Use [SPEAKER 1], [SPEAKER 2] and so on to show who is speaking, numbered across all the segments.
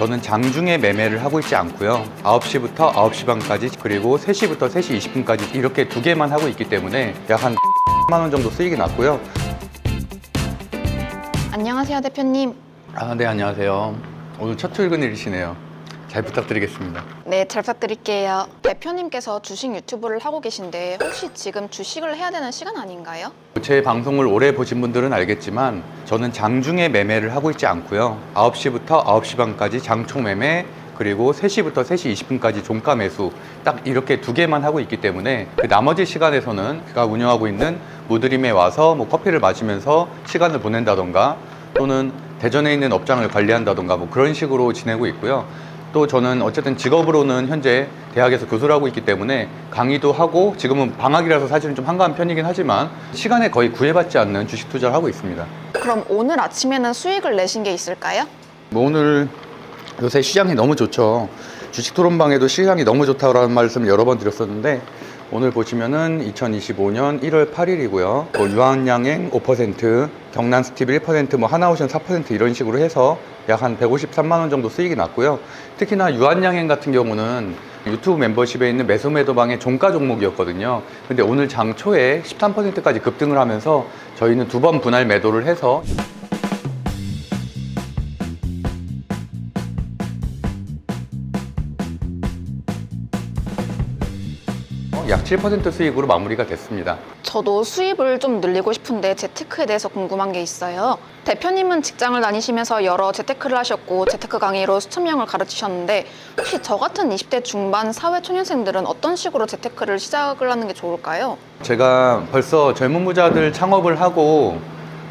[SPEAKER 1] 저는 장중에 매매를 하고 있지 않고요. 9시부터 9시 반까지 그리고 3시부터 3시 20분까지 이렇게 두 개만 하고 있기 때문에 약 한 10만 원 정도 수익이 났고요.
[SPEAKER 2] 안녕하세요, 대표님.
[SPEAKER 1] 아, 네, 안녕하세요. 오늘 첫 출근일이시네요. 잘 부탁드리겠습니다.
[SPEAKER 2] 네, 잘 부탁드릴게요. 대표님께서 주식 유튜브를 하고 계신데 혹시 지금 주식을 해야 되는 시간 아닌가요?
[SPEAKER 1] 제 방송을 오래 보신 분들은 알겠지만 저는 장중에 매매를 하고 있지 않고요. 9시부터 9시 반까지 장총 매매 그리고 3시부터 3시 20분까지 종가 매수 딱 이렇게 두 개만 하고 있기 때문에 그 나머지 시간에서는 제가 운영하고 있는 무드림에 와서 뭐 커피를 마시면서 시간을 보낸다던가 또는 대전에 있는 업장을 관리한다던가 뭐 그런 식으로 지내고 있고요. 또 저는 어쨌든 직업으로는 현재 대학에서 교수를 하고 있기 때문에 강의도 하고 지금은 방학이라서 사실은 좀 한가한 편이긴 하지만 시간에 거의 구애받지 않는 주식 투자를 하고 있습니다.
[SPEAKER 2] 그럼 오늘 아침에는 수익을 내신 게 있을까요?
[SPEAKER 1] 뭐 오늘 요새 시장이 너무 좋죠. 주식 토론방에도 시장이 너무 좋다라는 말씀을 여러 번 드렸었는데 오늘 보시면은 2025년 1월 8일이고요. 뭐 유한양행 5%, 경남 스티브 1%, 뭐 하나오션 4% 이런 식으로 해서 약 한 153만 원 정도 수익이 났고요. 특히나 유한양행 같은 경우는 유튜브 멤버십에 있는 매수 매도방의 종가 종목이었거든요. 근데 오늘 장 초에 13%까지 급등을 하면서 저희는 두 번 분할 매도를 해서 약 7% 수익으로 마무리가 됐습니다.
[SPEAKER 2] 저도 수입을 좀 늘리고 싶은데 재테크에 대해서 궁금한 게 있어요. 대표님은 직장을 다니시면서 여러 재테크를 하셨고 재테크 강의로 수천 명을 가르치셨는데 혹시 저 같은 20대 중반 사회 초년생들은 어떤 식으로 재테크를 시작을 하는 게 좋을까요?
[SPEAKER 1] 제가 벌써 젊은 부자들 창업을 하고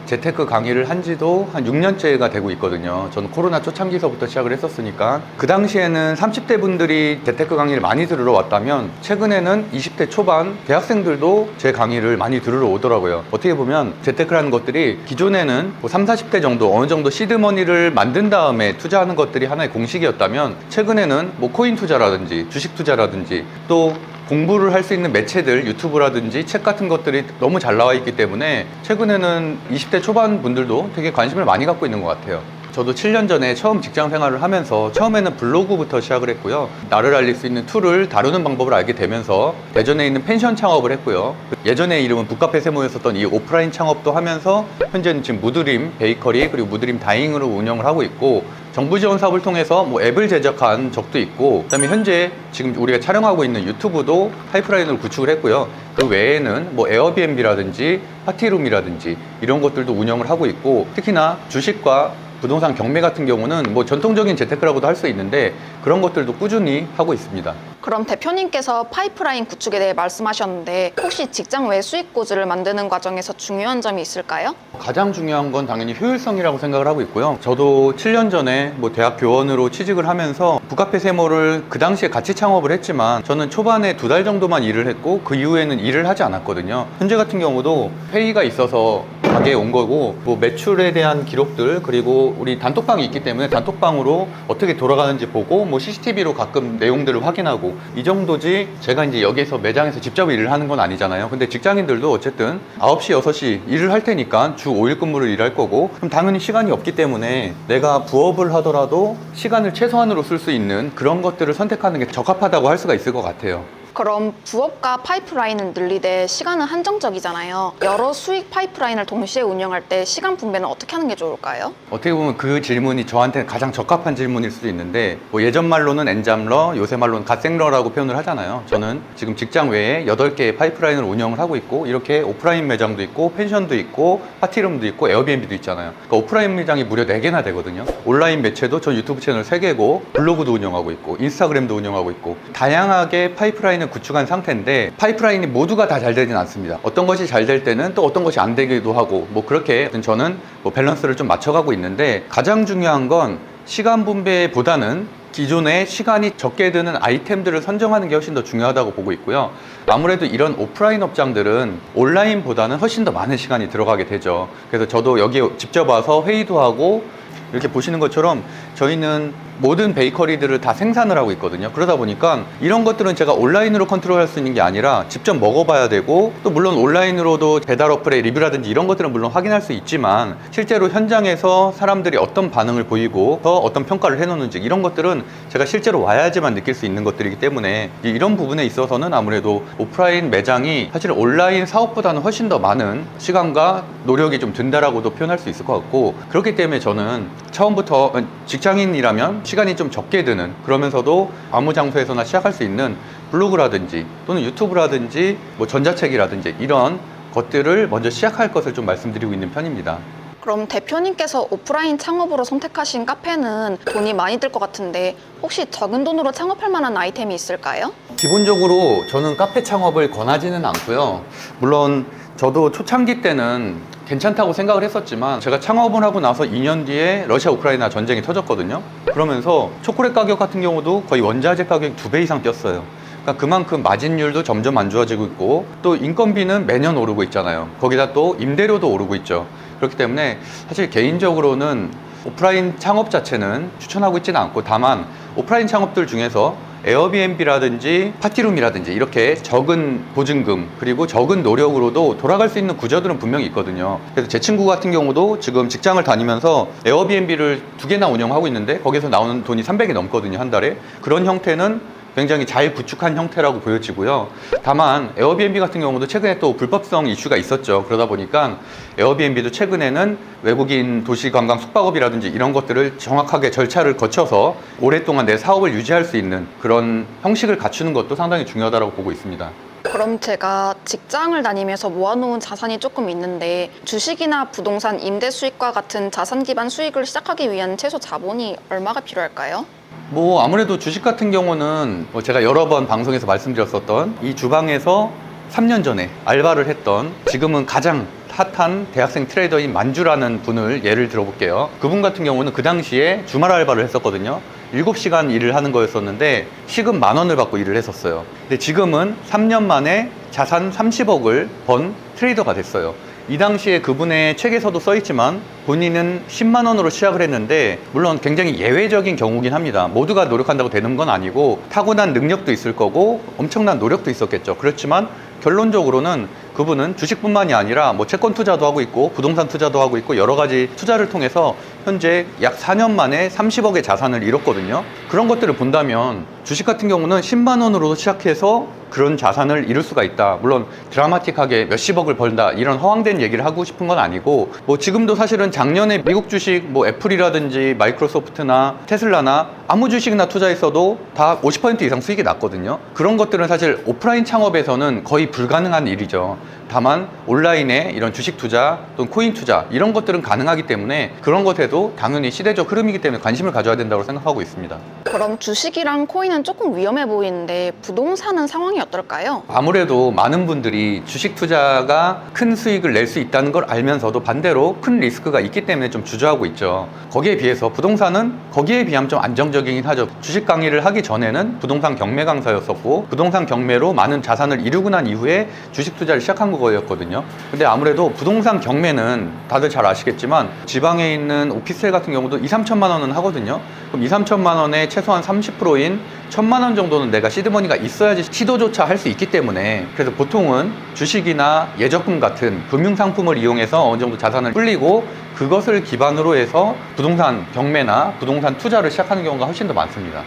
[SPEAKER 1] 재테크 강의를 한 지도 한 6년째가 되고 있거든요. 저는 코로나 초창기서부터 시작을 했었으니까. 그 당시에는 30대 분들이 재테크 강의를 많이 들으러 왔다면 최근에는 20대 초반 대학생들도 제 강의를 많이 들으러 오더라고요. 어떻게 보면 재테크라는 것들이 기존에는 뭐 3, 40대 정도 어느 정도 시드머니를 만든 다음에 투자하는 것들이 하나의 공식이었다면 최근에는 뭐 코인 투자라든지 주식 투자라든지 또 공부를 할 수 있는 매체들 유튜브라든지 책 같은 것들이 너무 잘 나와 있기 때문에 최근에는 20대 초반 분들도 되게 관심을 많이 갖고 있는 것 같아요. 저도 7년 전에 처음 직장 생활을 하면서 처음에는 블로그부터 시작을 했고요. 나를 알릴 수 있는 툴을 다루는 방법을 알게 되면서 대전에 있는 펜션 창업을 했고요. 예전에 이름은 북카페 세모였었던 이 오프라인 창업도 하면서 현재는 지금 무드림 베이커리 그리고 무드림 다잉으로 운영을 하고 있고 정부 지원 사업을 통해서 뭐 앱을 제작한 적도 있고 그다음에 현재 지금 우리가 촬영하고 있는 유튜브도 파이프라인을 구축을 했고요. 그 외에는 뭐 에어비앤비라든지 파티룸이라든지 이런 것들도 운영을 하고 있고 특히나 주식과 부동산 경매 같은 경우는 뭐 전통적인 재테크라고도 할 수 있는데 그런 것들도 꾸준히 하고 있습니다.
[SPEAKER 2] 그럼 대표님께서 파이프라인 구축에 대해 말씀하셨는데 혹시 직장 외 수익 고지를 만드는 과정에서 중요한 점이 있을까요?
[SPEAKER 1] 가장 중요한 건 당연히 효율성이라고 생각을 하고 있고요. 저도 7년 전에 뭐 대학 교원으로 취직을 하면서 북카페 세모를 그 당시에 같이 창업을 했지만 저는 초반에 두 달 정도만 일을 했고 그 이후에는 일을 하지 않았거든요. 현재 같은 경우도 회의가 있어서 가게에 온 거고 뭐 매출에 대한 기록들 그리고 우리 단톡방이 있기 때문에 단톡방으로 어떻게 돌아가는지 보고 뭐 CCTV로 가끔 내용들을 확인하고 이 정도지 제가 이제 여기서 매장에서 직접 일을 하는 건 아니잖아요. 근데 직장인들도 어쨌든 9시, 6시 일을 할 테니까 주 5일 근무를 일할 거고 그럼 당연히 시간이 없기 때문에 내가 부업을 하더라도 시간을 최소한으로 쓸 수 있는 그런 것들을 선택하는 게 적합하다고 할 수가 있을 것 같아요.
[SPEAKER 2] 그럼 부업과 파이프라인을 늘리되 시간은 한정적이잖아요. 여러 수익 파이프라인을 동시에 운영할 때 시간 분배는 어떻게 하는 게 좋을까요?
[SPEAKER 1] 어떻게 보면 그 질문이 저한테 가장 적합한 질문일 수도 있는데 뭐 예전 말로는 엔잡러, 요새 말로는 갓생러라고 표현을 하잖아요. 저는 지금 직장 외에 8개의 파이프라인을 운영을 하고 있고 이렇게 오프라인 매장도 있고 펜션도 있고 파티룸도 있고 에어비앤비도 있잖아요. 그러니까 오프라인 매장이 무려 4개나 되거든요. 온라인 매체도 저 유튜브 채널 3개고 블로그도 운영하고 있고 인스타그램도 운영하고 있고 다양하게 파이프라인을 구축한 상태인데 파이프라인이 모두가 다 잘 되진 않습니다. 어떤 것이 잘 될 때는 또 어떤 것이 안 되기도 하고 뭐 그렇게 저는 뭐 밸런스를 좀 맞춰가고 있는데 가장 중요한 건 시간 분배보다는 기존에 시간이 적게 드는 아이템들을 선정하는 게 훨씬 더 중요하다고 보고 있고요. 아무래도 이런 오프라인 업장들은 온라인보다는 훨씬 더 많은 시간이 들어가게 되죠. 그래서 저도 여기 직접 와서 회의도 하고 이렇게 보시는 것처럼 저희는 모든 베이커리들을 다 생산을 하고 있거든요. 그러다 보니까 이런 것들은 제가 온라인으로 컨트롤할 수 있는 게 아니라 직접 먹어봐야 되고 또 물론 온라인으로도 배달 어플의 리뷰라든지 이런 것들은 물론 확인할 수 있지만 실제로 현장에서 사람들이 어떤 반응을 보이고 더 어떤 평가를 해놓는지 이런 것들은 제가 실제로 와야지만 느낄 수 있는 것들이기 때문에 이- 이런 부분에 있어서는 아무래도 오프라인 매장이 사실 온라인 사업보다는 훨씬 더 많은 시간과 노력이 좀 든다라고도 표현할 수 있을 것 같고 그렇기 때문에 저는 처음부터 직장인이라면 시간이 좀 적게 드는 그러면서도 아무 장소에서나 시작할 수 있는 블로그라든지 또는 유튜브라든지 뭐 전자책이라든지 이런 것들을 먼저 시작할 것을 좀 말씀드리고 있는 편입니다.
[SPEAKER 2] 그럼 대표님께서 오프라인 창업으로 선택하신 카페는 돈이 많이 들 것 같은데 혹시 적은 돈으로 창업할 만한 아이템이 있을까요?
[SPEAKER 1] 기본적으로 저는 카페 창업을 권하지는 않고요. 물론 저도 초창기 때는 괜찮다고 생각을 했었지만 제가 창업을 하고 나서 2년 뒤에 러시아 우크라이나 전쟁이 터졌거든요. 그러면서 초콜릿 가격 같은 경우도 거의 원자재 가격이 두 배 이상 뛰었어요. 그러니까 그만큼 마진율도 점점 안 좋아지고 있고 또 인건비는 매년 오르고 있잖아요. 거기다 또 임대료도 오르고 있죠. 그렇기 때문에 사실 개인적으로는 오프라인 창업 자체는 추천하고 있지는 않고 다만 오프라인 창업들 중에서 에어비앤비라든지 파티룸이라든지 이렇게 적은 보증금 그리고 적은 노력으로도 돌아갈 수 있는 구조들은 분명히 있거든요. 그래서 제 친구 같은 경우도 지금 직장을 다니면서 에어비앤비를 두 개나 운영하고 있는데 거기서 나오는 돈이 300이 넘거든요 한 달에 그런 형태는 굉장히 잘 구축한 형태라고 보여지고요. 다만 에어비앤비 같은 경우도 최근에 또 불법성 이슈가 있었죠. 그러다 보니까 에어비앤비도 최근에는 외국인 도시 관광 숙박업이라든지 이런 것들을 정확하게 절차를 거쳐서 오랫동안 내 사업을 유지할 수 있는 그런 형식을 갖추는 것도 상당히 중요하다고 보고 있습니다.
[SPEAKER 2] 그럼 제가 직장을 다니면서 모아놓은 자산이 조금 있는데 주식이나 부동산 임대 수익과 같은 자산 기반 수익을 시작하기 위한 최소 자본이 얼마가 필요할까요?
[SPEAKER 1] 뭐 아무래도 주식 같은 경우는 뭐 제가 여러 번 방송에서 말씀드렸었던 이 주방에서 3년 전에 알바를 했던 지금은 가장 핫한 대학생 트레이더인 만주라는 분을 예를 들어볼게요. 그분 같은 경우는 그 당시에 주말 알바를 했었거든요. 7시간 일을 하는 거였었는데 시급 만 원을 받고 일을 했었어요. 근데 지금은 3년 만에 자산 30억을 번 트레이더가 됐어요. 이 당시에 그분의 책에서도 써 있지만 본인은 10만 원으로 시작을 했는데 물론 굉장히 예외적인 경우긴 합니다. 모두가 노력한다고 되는 건 아니고 타고난 능력도 있을 거고 엄청난 노력도 있었겠죠. 그렇지만 결론적으로는 그분은 주식뿐만이 아니라 뭐 채권 투자도 하고 있고 부동산 투자도 하고 있고 여러 가지 투자를 통해서 현재 약 4년 만에 30억의 자산을 잃었거든요. 그런 것들을 본다면 주식 같은 경우는 10만 원으로 시작해서 그런 자산을 이룰 수가 있다. 물론 드라마틱하게 몇십억을 벌다 이런 허황된 얘기를 하고 싶은 건 아니고 뭐 지금도 사실은 작년에 미국 주식 뭐 애플이라든지 마이크로소프트나 테슬라나 아무 주식이나 투자했어도 다 50% 이상 수익이 났거든요. 그런 것들은 사실 오프라인 창업에서는 거의 불가능한 일이죠. 다만 온라인에 이런 주식 투자 또는 코인 투자 이런 것들은 가능하기 때문에 그런 것에도 당연히 시대적 흐름이기 때문에 관심을 가져야 된다고 생각하고 있습니다.
[SPEAKER 2] 그럼 주식이랑 코인은 조금 위험해 보이는데 부동산은 상황이 어떨까요?
[SPEAKER 1] 아무래도 많은 분들이 주식 투자가 큰 수익을 낼 수 있다는 걸 알면서도 반대로 큰 리스크가 있기 때문에 좀 주저하고 있죠. 거기에 비해서 부동산은 거기에 비하면 좀 안정적이긴 하죠. 주식 강의를 하기 전에는 부동산 경매 강사였었고 부동산 경매로 많은 자산을 이루고 난 이후에 주식 투자를 시작한 거 였거든요. 근데 아무래도 부동산 경매는 다들 잘 아시겠지만 지방에 있는 오피스텔 같은 경우도 2, 3천만 원은 하거든요. 그럼 2, 3천만 원에 최소한 30%인 천만 원 정도는 내가 시드머니가 있어야지 시도조차 할 수 있기 때문에 그래서 보통은 주식이나 예적금 같은 금융 상품을 이용해서 어느 정도 자산을 불리고 그것을 기반으로 해서 부동산 경매나 부동산 투자를 시작하는 경우가 훨씬 더 많습니다.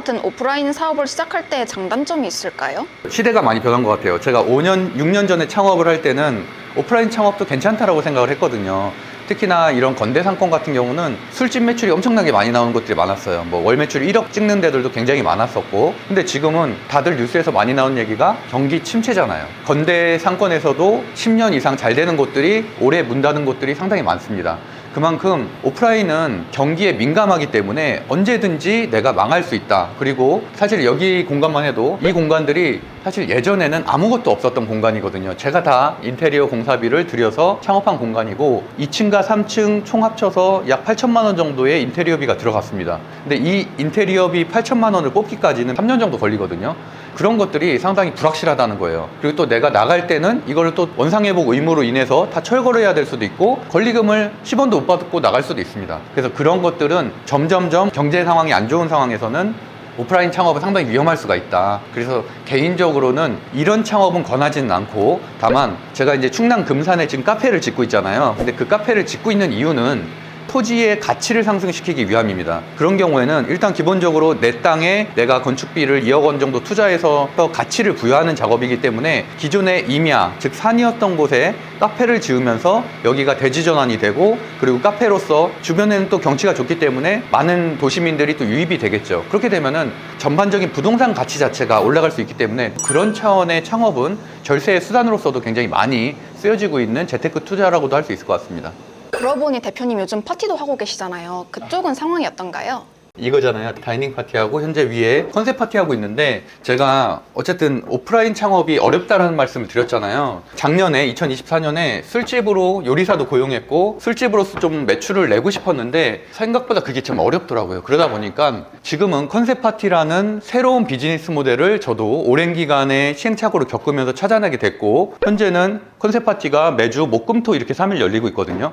[SPEAKER 2] 같은 오프라인 사업을 시작할 때 장단점이 있을까요?
[SPEAKER 1] 시대가 많이 변한 것 같아요. 제가 5년, 6년 전에 창업을 할 때는 오프라인 창업도 괜찮다라고 생각을 했거든요. 특히나 이런 건대 상권 같은 경우는 술집 매출이 엄청나게 많이 나오는 곳들이 많았어요. 뭐 월 매출 1억 찍는 데들도 굉장히 많았었고. 근데 지금은 다들 뉴스에서 많이 나오는 얘기가 경기 침체잖아요. 건대 상권에서도 10년 이상 잘 되는 곳들이 올해 문 닫은 곳들이 상당히 많습니다. 그만큼 오프라인은 경기에 민감하기 때문에 언제든지 내가 망할 수 있다. 그리고 사실 여기 공간만 해도 이 공간들이 사실 예전에는 아무것도 없었던 공간이거든요. 제가 다 인테리어 공사비를 들여서 창업한 공간이고 2층과 3층 총 합쳐서 약 8천만 원 정도의 인테리어비가 들어갔습니다. 근데 이 인테리어비 8천만 원을 뽑기까지는 3년 정도 걸리거든요. 그런 것들이 상당히 불확실하다는 거예요. 그리고 또 내가 나갈 때는 이거를 또 원상회복 의무로 인해서 다 철거를 해야 될 수도 있고 권리금을 10원도 못 받고 나갈 수도 있습니다. 그래서 그런 것들은 점점점 경제 상황이 안 좋은 상황에서는 오프라인 창업은 상당히 위험할 수가 있다. 그래서 개인적으로는 이런 창업은 권하지는 않고 다만 제가 이제 충남 금산에 지금 카페를 짓고 있잖아요. 근데 그 카페를 짓고 있는 이유는 토지의 가치를 상승시키기 위함입니다. 그런 경우에는 일단 기본적으로 내 땅에 내가 건축비를 2억 원 정도 투자해서 더 가치를 부여하는 작업이기 때문에 기존의 임야, 즉 산이었던 곳에 카페를 지으면서 여기가 대지 전환이 되고 그리고 카페로서 주변에는 또 경치가 좋기 때문에 많은 도시민들이 또 유입이 되겠죠. 그렇게 되면은 전반적인 부동산 가치 자체가 올라갈 수 있기 때문에 그런 차원의 창업은 절세의 수단으로서도 굉장히 많이 쓰여지고 있는 재테크 투자라고도 할 수 있을 것 같습니다.
[SPEAKER 2] 그러고 보니 대표님 요즘 파티도 하고 계시잖아요. 그쪽은 상황이 어떤가요?
[SPEAKER 1] 이거잖아요. 다이닝 파티하고 현재 위에 컨셉 파티하고 있는데 제가 어쨌든 오프라인 창업이 어렵다라는 말씀을 드렸잖아요. 작년에 2024년에 술집으로 요리사도 고용했고 술집으로서 좀 매출을 내고 싶었는데 생각보다 그게 좀 어렵더라고요. 그러다 보니까 지금은 컨셉 파티라는 새로운 비즈니스 모델을 저도 오랜 기간의 시행착오를 겪으면서 찾아내게 됐고 현재는 컨셉 파티가 매주 목금토 이렇게 3일 열리고 있거든요.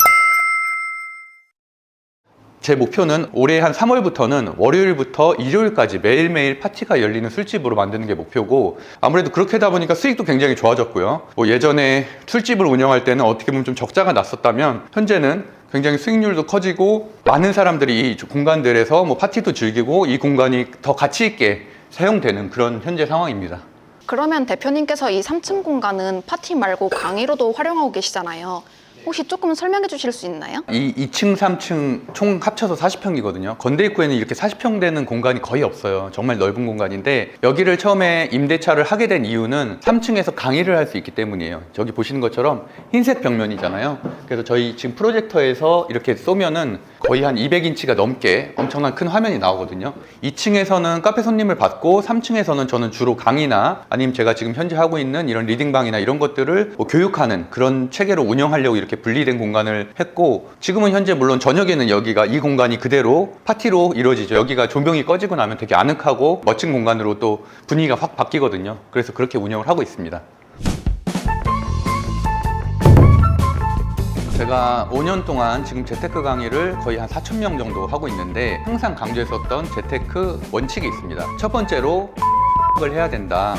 [SPEAKER 1] 제 목표는 올해 한 3월부터는 월요일부터 일요일까지 매일매일 파티가 열리는 술집으로 만드는 게 목표고 아무래도 그렇게 하다 보니까 수익도 굉장히 좋아졌고요. 뭐 예전에 술집을 운영할 때는 어떻게 보면 좀 적자가 났었다면 현재는 굉장히 수익률도 커지고 많은 사람들이 이 공간들에서 뭐 파티도 즐기고 이 공간이 더 가치 있게 사용되는 그런 현재 상황입니다.
[SPEAKER 2] 그러면 대표님께서 이 3층 공간은 파티 말고 강의로도 활용하고 계시잖아요. 혹시 조금 설명해 주실 수 있나요?
[SPEAKER 1] 이 2층, 3층 총 합쳐서 40평이거든요. 건대 입구에는 이렇게 40평 되는 공간이 거의 없어요. 정말 넓은 공간인데 여기를 처음에 임대차를 하게 된 이유는 3층에서 강의를 할 수 있기 때문이에요. 저기 보시는 것처럼 흰색 벽면이잖아요. 그래서 저희 지금 프로젝터에서 이렇게 쏘면은 거의 한 200인치가 넘게 엄청난 큰 화면이 나오거든요. 2층에서는 카페 손님을 받고 3층에서는 저는 주로 강의나 아니면 제가 지금 현재 하고 있는 이런 리딩방이나 이런 것들을 뭐 교육하는 그런 체계로 운영하려고 이렇게 분리된 공간을 했고 지금은 현재 물론 저녁에는 여기가 이 공간이 그대로 파티로 이루어지죠. 여기가 조명이 꺼지고 나면 되게 아늑하고 멋진 공간으로 또 분위기가 확 바뀌거든요. 그래서 그렇게 운영을 하고 있습니다. 제가 5년 동안 지금 재테크 강의를 거의 한 4천 명 정도 하고 있는데 항상 강조했었던 재테크 원칙이 있습니다. 첫 번째로 을 해야 된다.